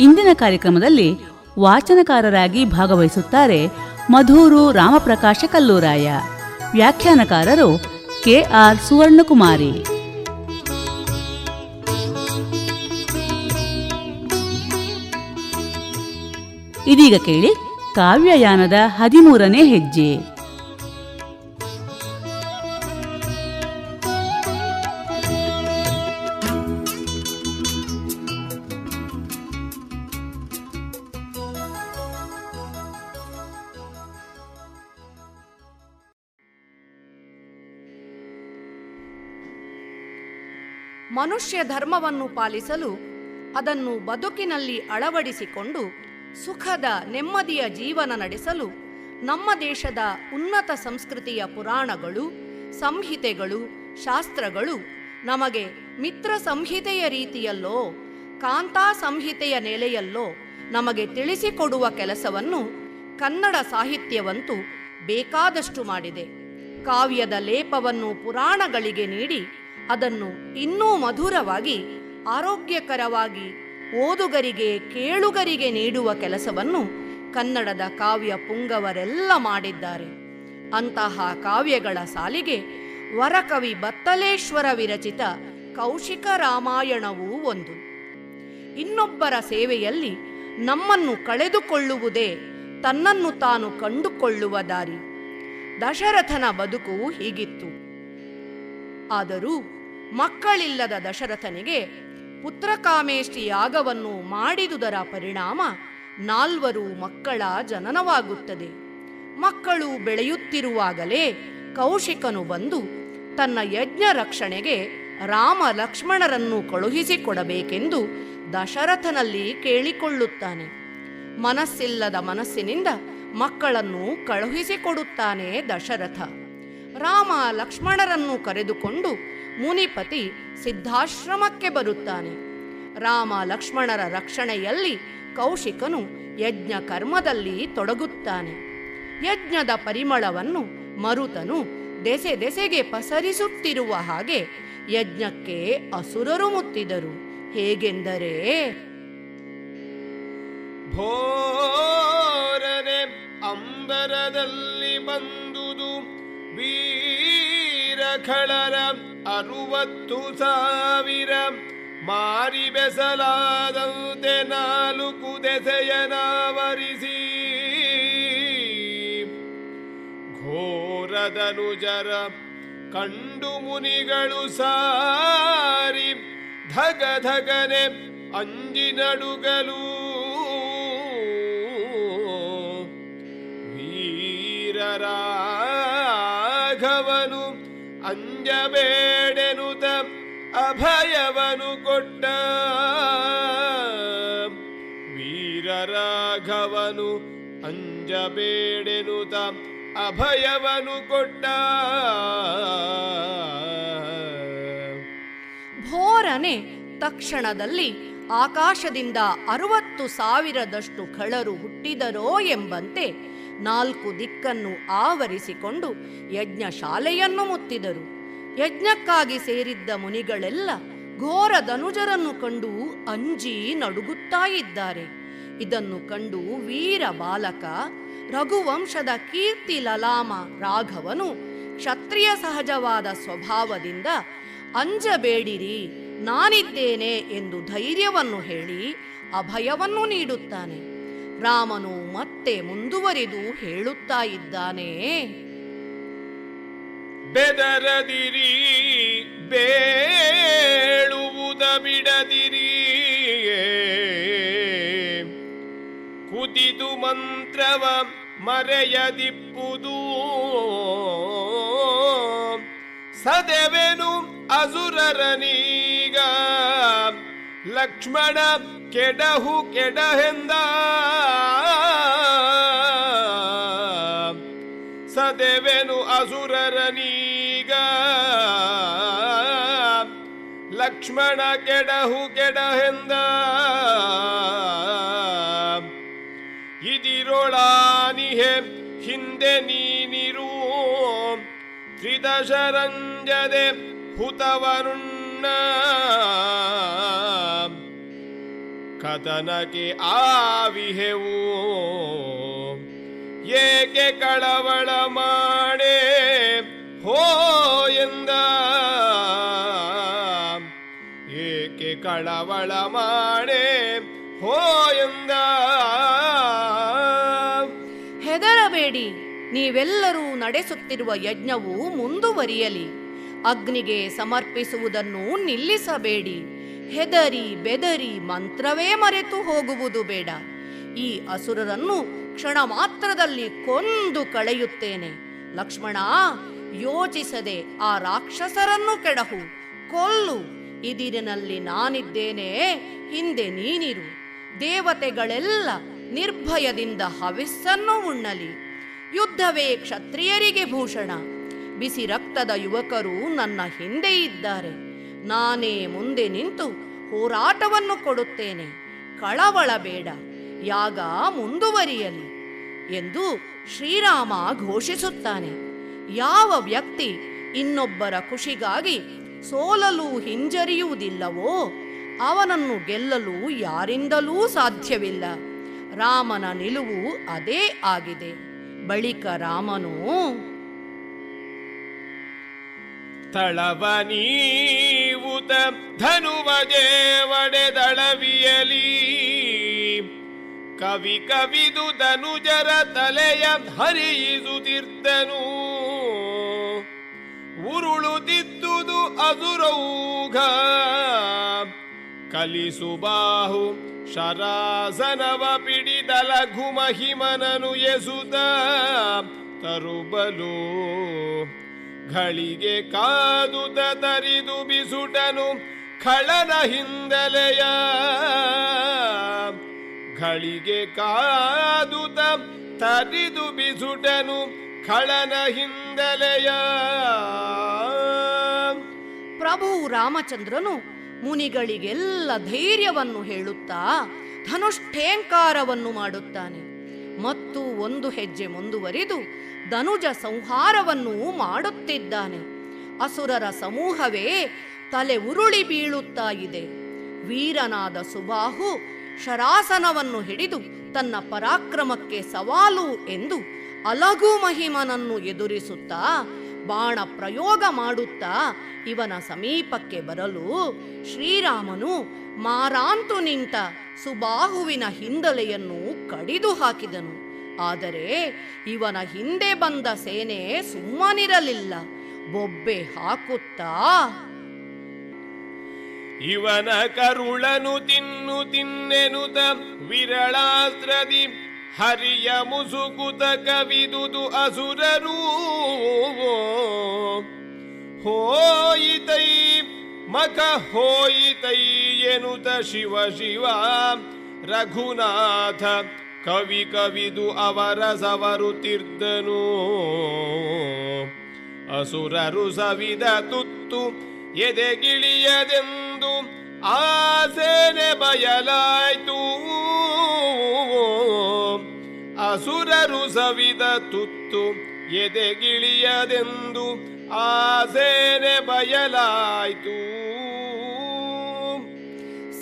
ಇಂದಿನ ಕಾರ್ಯಕ್ರಮದಲ್ಲಿ ವಾಚನಕಾರರಾಗಿ ಭಾಗವಹಿಸುತ್ತಾರೆ ಮಧೂರು ರಾಮಪ್ರಕಾಶ ಕಲ್ಲೂರಾಯ. ವ್ಯಾಖ್ಯಾನಕಾರರು ಕೆ ಆರ್ ಸುವರ್ಣಕುಮಾರಿ. ಇದೀಗ ಕೇಳಿ ಕಾವ್ಯಯಾನದ ಹದಿಮೂರನೇ ಹೆಜ್ಜೆ. ಮನುಷ್ಯ ಧರ್ಮವನ್ನು ಪಾಲಿಸಲು ಅದನ್ನು ಬದುಕಿನಲ್ಲಿ ಅಳವಡಿಸಿಕೊಂಡು ಸುಖದ ನೆಮ್ಮದಿಯ ಜೀವನ ನಡೆಸಲು ನಮ್ಮ ದೇಶದ ಉನ್ನತ ಸಂಸ್ಕೃತಿಯ ಪುರಾಣಗಳು, ಸಂಹಿತೆಗಳು, ಶಾಸ್ತ್ರಗಳು ನಮಗೆ ಮಿತ್ರ ಸಂಹಿತೆಯ ರೀತಿಯಲ್ಲೋ, ಕಾಂತಾ ಸಂಹಿತೆಯ ನೆಲೆಯಲ್ಲೋ ನಮಗೆ ತಿಳಿಸಿಕೊಡುವ ಕೆಲಸವನ್ನು ಕನ್ನಡ ಸಾಹಿತ್ಯವಂತೂ ಬೇಕಾದಷ್ಟು ಮಾಡಿದೆ. ಕಾವ್ಯದ ಲೇಪವನ್ನು ಪುರಾಣಗಳಿಗೆ ನೀಡಿ ಅದನ್ನು ಇನ್ನೂ ಮಧುರವಾಗಿ, ಆರೋಗ್ಯಕರವಾಗಿ ಓದುಗರಿಗೆ, ಕೇಳುಗರಿಗೆ ನೀಡುವ ಕೆಲಸವನ್ನು ಕನ್ನಡದ ಕಾವ್ಯ ಪುಂಗವರೆಲ್ಲ ಮಾಡಿದ್ದಾರೆ. ಅಂತಹ ಕಾವ್ಯಗಳ ಸಾಲಿಗೆ ವರಕವಿ ಬತ್ತಲೇಶ್ವರ ವಿರಚಿತ ಕೌಶಿಕ ರಾಮಾಯಣವೂ ಒಂದು. ಇನ್ನೊಬ್ಬರ ಸೇವೆಯಲ್ಲಿ ನಮ್ಮನ್ನು ಕಳೆದುಕೊಳ್ಳುವುದೇ ತನ್ನನ್ನು ತಾನು ಕಂಡುಕೊಳ್ಳುವ ದಾರಿ. ದಶರಥನ ಬದುಕು ಹೀಗಿತ್ತು. ಆದರೂ ಮಕ್ಕಳಿಲ್ಲದ ದಶರಥನಿಗೆ ಪುತ್ರಕಾಮೇಷ್ಟಿ ಯಾಗವನ್ನು ಮಾಡಿದುದರ ಪರಿಣಾಮ ನಾಲ್ವರು ಮಕ್ಕಳ ಜನನವಾಗುತ್ತದೆ. ಮಕ್ಕಳು ಬೆಳೆಯುತ್ತಿರುವಾಗಲೇ ಕೌಶಿಕನು ಬಂದು ತನ್ನ ಯಜ್ಞ ರಕ್ಷಣೆಗೆ ರಾಮ ಲಕ್ಷ್ಮಣರನ್ನು ಕಳುಹಿಸಿಕೊಡಬೇಕೆಂದು ದಶರಥನಲ್ಲಿ ಕೇಳಿಕೊಳ್ಳುತ್ತಾನೆ. ಮನಸ್ಸಿಲ್ಲದ ಮನಸ್ಸಿನಿಂದ ಮಕ್ಕಳನ್ನು ಕಳುಹಿಸಿಕೊಡುತ್ತಾನೆ ದಶರಥ. ರಾಮ ಲಕ್ಷ್ಮಣರನ್ನು ಕರೆದುಕೊಂಡು ಮುನಿಪತಿ ಸಿದ್ಧಾಶ್ರಮಕ್ಕೆ ಬರುತ್ತಾನೆ. ರಾಮ ಲಕ್ಷ್ಮಣರ ರಕ್ಷಣೆಯಲ್ಲಿ ಕೌಶಿಕನು ಯಜ್ಞ ಕರ್ಮದಲ್ಲಿ ತೊಡಗುತ್ತಾನೆ. ಯಜ್ಞದ ಪರಿಮಳವನ್ನು ಮರುತನು ದೆಸೆ ದೆಸೆಗೆ ಪಸರಿಸುತ್ತಿರುವ ಹಾಗೆ ಯಜ್ಞಕ್ಕೆ ಅಸುರರು ಮುತ್ತಿದರು. ಹೇಗೆಂದರೆ? ಭೋರನೆ ಅಂಬರದಲ್ಲಿ ಬಂದುದು ವೀರ ಖಳರ ಅರುವತ್ತು ಸಾವಿರ ಮಾರಿ ಬೆಸಲಾದಂತೆ ನಾಲ್ಕು ದೆಸೆಯನಾವರಿಸಿ ಘೋರದನುಜರ ಕಂಡು ಮುನಿಗಳು ಸಾರಿ ಧಗ ಧಗನೆ ಅಂಜಿ ನಡುಗಲು. ವೀರರಾಘವನು ಅಂಜಬೇಡೆನುತ ಅಭಯವನು ಕೊಟ್ಟ ವೀರರಾಘವನು ಅಂಜಬೇಡೆನುತ ಅಭಯವನು ಕೊಟ್ಟ ಭೋರನೆ ತಕ್ಷಣದಲ್ಲಿ ಆಕಾಶದಿಂದ ಅರುವತ್ತು ಸಾವಿರದಷ್ಟು ಖಳರು ಹುಟ್ಟಿದರೋ ಎಂಬಂತೆ ನಾಲ್ಕು ದಿಕ್ಕನ್ನು ಆವರಿಸಿಕೊಂಡು ಯಜ್ಞಶಾಲೆಯನ್ನು ಮುತ್ತಿದರು. ಯಜ್ಞಕ್ಕಾಗಿ ಸೇರಿದ್ದ ಮುನಿಗಳೆಲ್ಲ ಘೋರ ಧನುಜರನ್ನು ಕಂಡು ಅಂಜಿ ನಡುಗುತ್ತಾ ಇದ್ದಾರೆ. ಇದನ್ನು ಕಂಡು ವೀರ ಬಾಲಕ, ರಘುವಂಶದ ಕೀರ್ತಿ ಲಲಾಮ ರಾಘವನು ಕ್ಷತ್ರಿಯ ಸಹಜವಾದ ಸ್ವಭಾವದಿಂದ, ಅಂಜಬೇಡಿರಿ, ನಾನಿದ್ದೇನೆ ಎಂದು ಧೈರ್ಯವನ್ನು ಹೇಳಿ ಅಭಯವನ್ನು ನೀಡುತ್ತಾನೆ. ರಾಮನು ಮತ್ತೆ ಮುಂದುವರಿದು ಹೇಳುತ್ತಾ ಇದ್ದಾನೆ. ಬೆದರದಿರಿ ಬೇಳುವುದ ಬಿಡದಿರಿ. ಕುದಿದು ಮಂತ್ರವ ಮರೆಯದಿಪ್ಪುದು. ಸದೆವೆನು ಅಸುರರನೀಗ. ಲಕ್ಷ್ಮಣ ಕೆಡಹು ಕೆಡಹೆಂದ. ಸದೆವೆನು ಅಸುರರನೀಗ? ಲಕ್ಷ್ಮಣ ಕೆಡಹು ಕೆಡಹೆಂದ? ಇದಿರೊಳಾನಿಹೆ ಹಿಂದೆ ನೀನಿರು? ತ್ರಿದಶರಂಜದೆ ಹುತವರುಣ್ಣ ಕದನಕ್ಕೆ ಆವಿಹೆವು? ಏಕೆ ಕಳವಳ ಮಾಡೆ? ಹೋ ಎಂದ? ಏಕೆ ಕಳವಳ ಮಾಡೆ? ಹೋ ಎಂದ? ಹೆದರಬೇಡಿ. ನೀವೆಲ್ಲರೂ ನಡೆಸುತ್ತಿರುವ ಯಜ್ಞವು ಮುಂದುವರಿಯಲಿ. ಅಗ್ನಿಗೆ ಸಮರ್ಪಿಸುವುದನ್ನು ನಿಲ್ಲಿಸಬೇಡಿ. ಹೆದರಿ ಬೆದರಿ ಮಂತ್ರವೇ ಮರೆತು ಹೋಗುವುದು ಬೇಡ. ಈ ಅಸುರರನ್ನು ಕ್ಷಣ ಮಾತ್ರದಲ್ಲಿ ಕೊಂದು ಕಳೆಯುತ್ತೇನೆ. ಲಕ್ಷ್ಮಣ, ಯೋಚಿಸದೆ ಆ ರಾಕ್ಷಸರನ್ನು ಕೆಡಹು. ಕೊಲ್ಲು, ಇದಿರಿನಲ್ಲಿ ನಾನಿದ್ದೇನೆ, ಹಿಂದೆ ನೀನಿರು. ದೇವತೆಗಳೆಲ್ಲ ನಿರ್ಭಯದಿಂದ ಹವಿಸ್ಸನ್ನು ಉಣ್ಣಲಿ. ಯುದ್ಧವೇ ಕ್ಷತ್ರಿಯರಿಗೆ ಭೂಷಣ. ಬಿಸಿ ರಕ್ತದ ಯುವಕರು ನನ್ನ ಹಿಂದೆ ಇದ್ದಾರೆ. ನಾನೇ ಮುಂದೆ ನಿಂತು ಹೋರಾಟವನ್ನು ಕೊಡುತ್ತೇನೆ. ಕಳವಳ ಬೇಡ. ಯಾಗ ಮುಂದುವರಿಯಲಿ. ಎಂದು ಶ್ರೀರಾಮ ಘೋಷಿಸುತ್ತಾನೆ. ಯಾವ ವ್ಯಕ್ತಿ ಇನ್ನೊಬ್ಬರ ಖುಷಿಗಾಗಿ ಸೋಲಲು ಹಿಂಜರಿಯುವುದಿಲ್ಲವೋ, ಅವನನ್ನು ಗೆಲ್ಲಲು ಯಾರಿಂದಲೂ ಸಾಧ್ಯವಿಲ್ಲ. ರಾಮನ ನಿಲುವು ಅದೇ ಆಗಿದೆ. ಬಳಿಕ ರಾಮನು, ತಳವ ನೀವುತ ಧನುವಜೆ ಒಡೆದಳವಿಯಲಿ. ಕವಿ ಕವಿದು ಧನುಜರ ತಲೆಯ ಹರಿಯಿಸುತ್ತಿರ್ತನು ಉರುಳುತ್ತಿದ್ದುದು ಅಸುರೌಘ ಕಲಿಸು ಬಾಹು ಶರಾಸನವ ಲಘು ಮಹಿಮನನು ಎಸುತ ತರುಬಲು ಘಳಿಗೆ ಕಾದು ತರಿದು ಬಿಸುಟನು ಖಳನ ಹಿಂದಲೆಯ. ಘಳಿಗೆ ಕಾದುತ ತರಿದು ಬಿಸುಟನು ಖಳನ ಹಿಂದಲೆಯ. ಪ್ರಭು ರಾಮಚಂದ್ರನು ಮುನಿಗಳಿಗೆಲ್ಲ ಧೈರ್ಯವನ್ನು ಹೇಳುತ್ತಾ ಧನುಷ್ಠೇಂಕಾರವನ್ನು ಮಾಡುತ್ತಾನೆ. ಮತ್ತು ಒಂದು ಹೆಜ್ಜೆ ಮುಂದುವರಿದು ಧನುಜ ಸಂಹಾರವನ್ನು ಮಾಡುತ್ತಿದ್ದಾನೆ. ಅಸುರರ ಸಮೂಹವೇ ತಲೆ ಉರುಳಿ ಬೀಳುತ್ತಾ ಇದೆ. ವೀರನಾದ ಸುಬಾಹು ಶರಾಸನವನ್ನು ಹಿಡಿದು ತನ್ನ ಪರಾಕ್ರಮಕ್ಕೆ ಸವಾಲು ಎಂದು ಅಲಗು ಮಹಿಮನನ್ನು ಎದುರಿಸುತ್ತಾ, ಬಾಣ ಪ್ರಯೋಗ ಮಾಡುತ್ತಾ ಇವನ ಸಮೀಪಕ್ಕೆ ಬರಲು ಶ್ರೀರಾಮನು ಮಾರಾಂತು ನಿಂತ ಸುಬಾಹುವಿನ ಹಿಂದಲೆಯನ್ನು ಕಡಿದು ಹಾಕಿದನು. ಆದರೆ ಇವನ ಹಿಂದೆ ಬಂದ ಸೇನೆ ಸುಮ್ಮನಿರಲಿಲ್ಲ. ಬೊಬ್ಬೆ ಹಾಕುತ್ತಾ ಇವನ ಕರುಳನು ತಿನ್ನು ತಿನ್ನೆನುತ ವಿರಳಾಸ್ತ್ರದಿ ಹರಿಯ ಮುಸುಕುತ ಕವಿದುದು ಅಸುರರೂ. ಹೋಯಿತೈ ಮಖ ಹೋಯಿತೈ ಎನುತ ಶಿವ ಶಿವ ರಘುನಾಥ ಕವಿ ಕವಿದು ಅವರ ಸವರುತ್ತಿರ್ದನು ಅಸುರರು ಸವಿದ ತುತ್ತು ಎದೆಗಿಳಿಯದೆಂದು ಆಸೆನೆ ಬಯಲಾಯ್ತು. ಅಸುರರು ಸವಿದ ತುತ್ತು ಎದೆಗಿಳಿಯದೆಂದು ಆಸೆನೆ ಬಯಲಾಯ್ತು.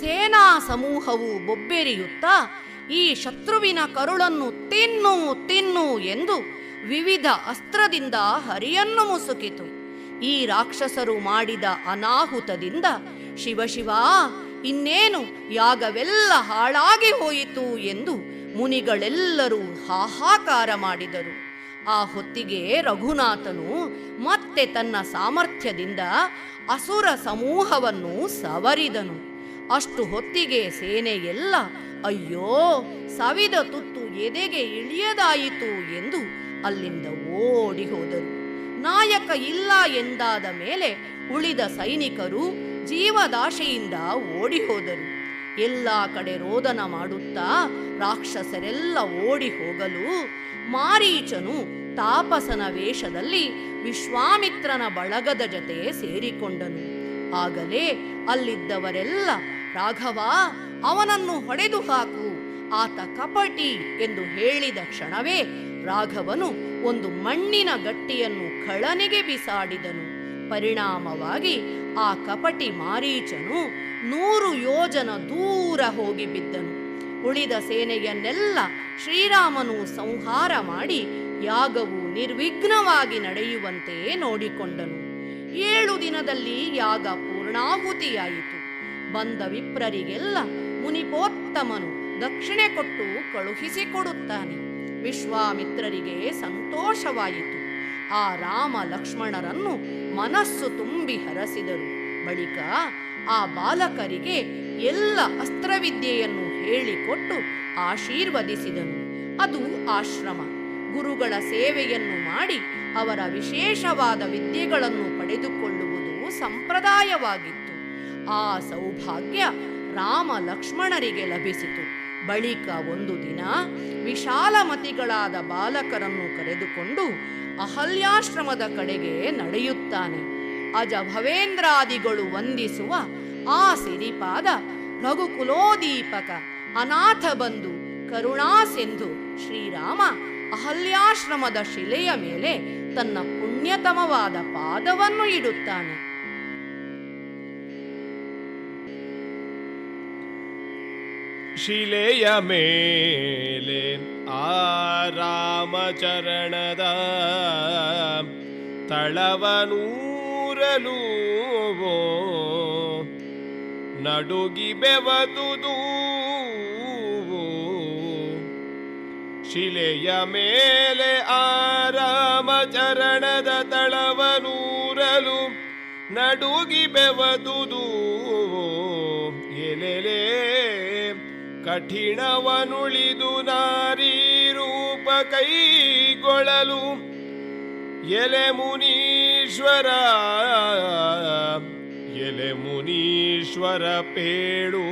ಸೇನಾ ಸಮೂಹವು ಬೊಬ್ಬೆರಿಯುತ್ತಾ ಈ ಶತ್ರುವಿನ ಕರುಳನ್ನು ತಿನ್ನು ತಿನ್ನು ಎಂದು ವಿವಿಧ ಅಸ್ತ್ರದಿಂದ ಹರಿಯನ್ನು ಮುಸುಕಿತು. ಈ ರಾಕ್ಷಸರು ಮಾಡಿದ ಅನಾಹುತದಿಂದ ಶಿವಶಿವ ಇನ್ನೇನು ಯಾಗವೆಲ್ಲ ಹಾಳಾಗಿ ಹೋಯಿತು ಎಂದು ಮುನಿಗಳೆಲ್ಲರೂ ಹಾಹಾಕಾರ ಮಾಡಿದರು. ಆ ಹೊತ್ತಿಗೆ ರಘುನಾಥನು ಮತ್ತೆ ತನ್ನ ಸಾಮರ್ಥ್ಯದಿಂದ ಅಸುರ ಸಮೂಹವನ್ನು ಸವರಿದನು. ಅಷ್ಟು ಹೊತ್ತಿಗೆ ಸೇನೆಯೆಲ್ಲ ಅಯ್ಯೋ, ಸವಿದ ತುತ್ತು ಎದೆಗೆ ಇಳಿಯದಾಯಿತು ಎಂದು ಅಲ್ಲಿಂದ ಓಡಿ ಹೋದರು. ನಾಯಕ ಇಲ್ಲ ಎಂದಾದ ಮೇಲೆ ಉಳಿದ ಸೈನಿಕರು ಜೀವದಾಶೆಯಿಂದ ಓಡಿ ಹೋದರು ಎಲ್ಲ ಕಡೆ ರೋದನ ಮಾಡುತ್ತಾ ರಾಕ್ಷಸರೆಲ್ಲ ಓಡಿ ಹೋಗಲು ಮಾರೀಚನು ತಾಪಸನ ವೇಷದಲ್ಲಿ ವಿಶ್ವಾಮಿತ್ರನ ಬಳಗದ ಜೊತೆ ಸೇರಿಕೊಂಡನು. ಆಗಲೇ ಅಲ್ಲಿದ್ದವರೆಲ್ಲ, ರಾಘವ, ಅವನನ್ನು ಹೊಡೆದು ಹಾಕು ಆತ ಕಪಟಿ ಎಂದು ಹೇಳಿದ ಕ್ಷಣವೇ ರಾಘವನು ಒಂದು ಮಣ್ಣಿನ ಗಟ್ಟಿಯನ್ನು ಕಳನೆಗೆ ಬಿಸಾಡಿದನು. ಪರಿಣಾಮವಾಗಿ ಆ ಕಪಟಿ ಮಾರೀಚನು ನೂರು ಯೋಜನ ದೂರ ಹೋಗಿ ಬಿದ್ದನು. ಉಳಿದ ಸೇನೆಯನ್ನೆಲ್ಲ ಶ್ರೀರಾಮನು ಸಂಹಾರ ಮಾಡಿ ಯಾಗವು ನಿರ್ವಿಘ್ನವಾಗಿ ನಡೆಯುವಂತೆ ನೋಡಿಕೊಂಡನು. ಏಳು ದಿನದಲ್ಲಿ ಯಾಗ ಪೂರ್ಣಾಹುತಿಯಾಯಿತು. ಬಂದ ವಿಪ್ರರಿಗೆಲ್ಲ ಮುನಿಪೋತ್ತಮನು ದಕ್ಷಿಣೆ ಕೊಟ್ಟು ಕಳುಹಿಸಿಕೊಡುತ್ತಾನೆ ವಿಶ್ವಾಮಿತ್ರರಿಗೆ ಸಂತೋಷವಾಯಿತು. ಆ ರಾಮ ಲಕ್ಷ್ಮಣರನ್ನು ಮನಸ್ಸು ತುಂಬಿ ಹರಸಿದರು. ಬಳಿಕ ಆ ಬಾಲಕರಿಗೆ ಎಲ್ಲ ಅಸ್ತ್ರವಿದ್ಯೆಯನ್ನು ಹೇಳಿಕೊಟ್ಟು ಆಶೀರ್ವದಿಸಿದನು. ಅದು ಆಶ್ರಮ. ಗುರುಗಳ ಸೇವೆಯನ್ನು ಮಾಡಿ ಅವರ ವಿಶೇಷವಾದ ವಿದ್ಯೆಗಳನ್ನು ಪಡೆದುಕೊಳ್ಳುವುದು ಸಂಪ್ರದಾಯವಾಗಿತ್ತು. ಆ ಸೌಭಾಗ್ಯ ರಾಮ ಲಕ್ಷ್ಮಣರಿಗೆ ಲಭಿಸಿತು. ಬಳಿಕ ಒಂದು ದಿನ ವಿಶಾಲಮತಿಗಳಾದ ಬಾಲಕರನ್ನು ಕರೆದುಕೊಂಡು ಅಹಲ್ಯಾಶ್ರಮದ ಕಡೆಗೆ ನಡೆಯುತ್ತಾನೆ. ಅಜ ಭವೇಂದ್ರಾದಿಗಳು ವಂದಿಸುವ ಆ ಸಿರಿಪಾದ ರಘುಕುಲೋದೀಪಕ ಅನಾಥ ಬಂಧು ಕರುಣಾಸೆಂದು ಶ್ರೀರಾಮ ಅಹಲ್ಯಾಶ್ರಮದ ಶಿಲೆಯ ಮೇಲೆ ತನ್ನ ಪುಣ್ಯತಮವಾದ ಪಾದವನ್ನು ಇಡುತ್ತಾನೆ. ಶಿಲೆಯ ಮೇಲೆ ಆ ರಾಮಚರಣದ ತಳವನೂರಲು ನಡುಗಿ ಬೆವದುದು ಶಿಲೆಯ ಮೇಲೆ ಆ ರಾಮಚರಣದ ತಳವನೂರಲು ನಡುಗಿ ಬೆವದುದು ಕಠಿಣವನುಳಿದು ನಾರಿ ರೂಪ ಕೈಗೊಳ್ಳಲು ಎಲೆ ಮುನೀಶ್ವರ ಎಲೆ ಮುನೀಶ್ವರ ಪೇಳು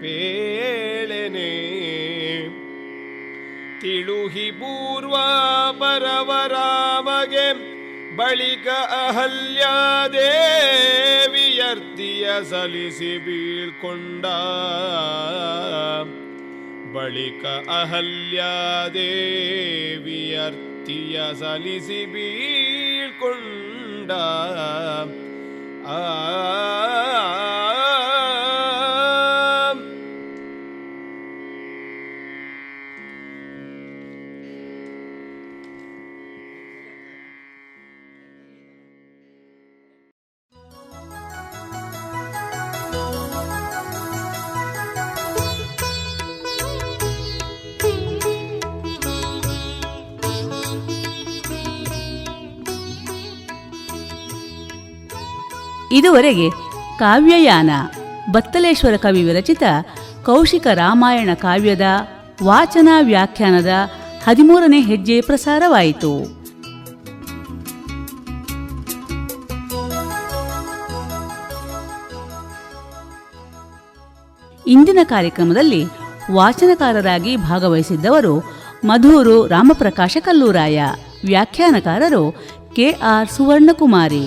ಪೇಳೆನೆ. ತಿಳುಹಿ ಪೂರ್ವ ಪರವರಾಮಗೆ ಬಳಿಕ ಅಹಲ್ಯಾದೇವಿಯರ್ತಿಯ ಸಲಿಸಿ ಬೀಳ್ಕೊಂಡ ಬಳಿಕ ಅಹಲ್ಯಾದೇವಿಯರ್ತಿಯ ಸಲಿಸಿ ಬೀಳ್ಕೊಂಡ ಆ ಇದುವರೆಗೆ ಕಾವ್ಯಯಾನ ಬತ್ತಲೇಶ್ವರ ಕವಿ ವಿರಚಿತ ಕೌಶಿಕ ರಾಮಾಯಣ ಕಾವ್ಯದ ವಾಚನ ವ್ಯಾಖ್ಯಾನದ ಹದಿಮೂರನೇ ಹೆಜ್ಜೆ ಪ್ರಸಾರವಾಯಿತು. ಇಂದಿನ ಕಾರ್ಯಕ್ರಮದಲ್ಲಿ ವಾಚನಕಾರರಾಗಿ ಭಾಗವಹಿಸಿದ್ದವರು ಮಧೂರು ರಾಮಪ್ರಕಾಶ ಕಲ್ಲೂರಾಯ, ವ್ಯಾಖ್ಯಾನಕಾರರು ಕೆಆರ್ ಸುವರ್ಣಕುಮಾರಿ.